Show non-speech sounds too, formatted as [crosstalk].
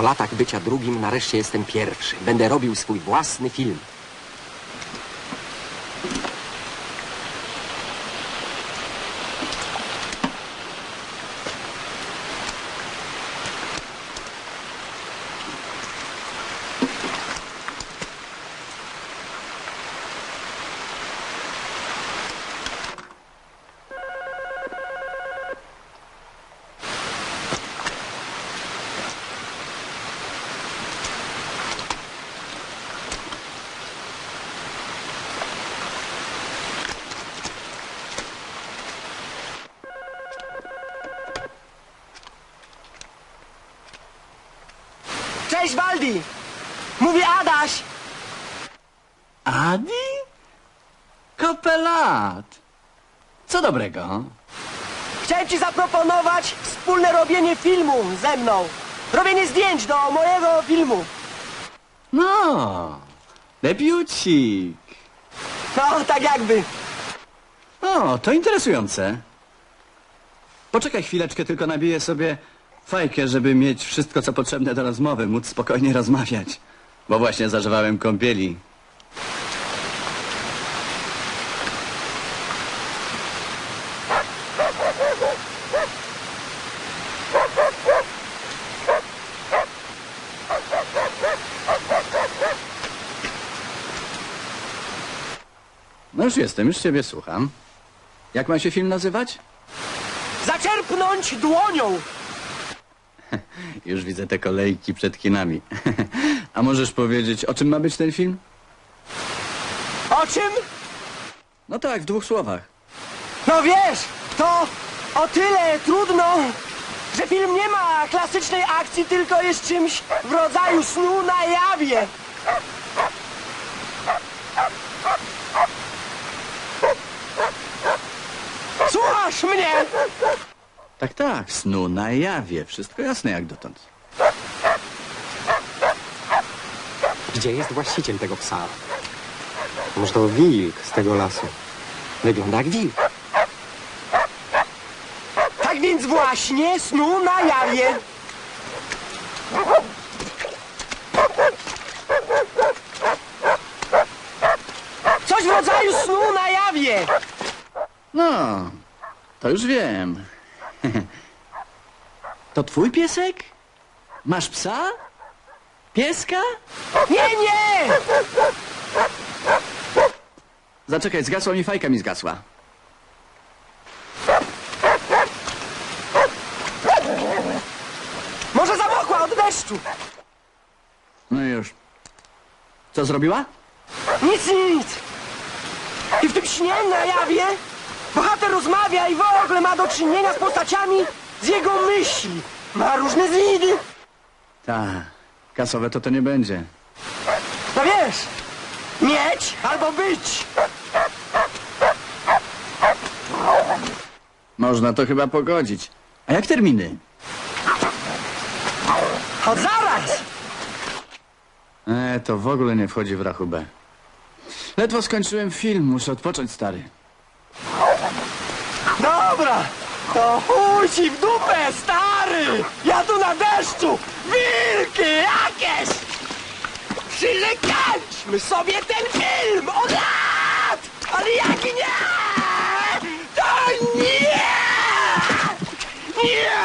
Po latach bycia drugim nareszcie jestem pierwszy. Będę robił swój własny film. Cześć, Waldi! Mówi Adaś! Adi? Kopelat. Co dobrego? Chciałem ci zaproponować wspólne robienie filmu ze mną. Robienie zdjęć do mojego filmu. No, debiucik. No, tak jakby. O, to interesujące. Poczekaj chwileczkę, tylko nabiję sobie fajkę, żeby mieć wszystko, co potrzebne do rozmowy, móc spokojnie rozmawiać. Bo właśnie zażywałem kąpieli. No już jestem, już ciebie słucham. Jak ma się film nazywać? Zaczerpnąć dłonią. [laughs] Już widzę te kolejki przed kinami. [laughs] A możesz powiedzieć, o czym ma być ten film? O czym? No tak, w dwóch słowach. No wiesz, to o tyle trudno, że film nie ma klasycznej akcji, tylko jest czymś w rodzaju snu na jawie. Słuchasz mnie? Tak, tak, snu na jawie. Wszystko jasne jak dotąd. Gdzie jest właściciel tego psa? Może to wilk z tego lasu. Wygląda jak wilk. Tak więc właśnie snu na jawie. Coś w rodzaju snu na jawie. No, to już wiem. [laughs] To twój piesek? Masz psa? Pieska? Nie, nie! Zaczekaj, zgasła mi fajka mi zgasła. Może zamokła od deszczu. No i już. Co zrobiła? Nic, nic. I w tym śnie na jawie bohater rozmawia i w ogóle ma do czynienia z postaciami z jego myśli. Ma różne zidy. Ta, kasowe to to nie będzie. No wiesz, mieć albo być. Można to chyba pogodzić. A jak terminy? Od zaraz. E, to w ogóle nie wchodzi w rachubę. Ledwo skończyłem film, muszę odpocząć, stary. Dobra, to chuj w dupę, stary! Ja tu na deszczu! Wilki jakieś! Przylekaliśmy sobie ten film od lat! Ale jak nie! To nie! Nie!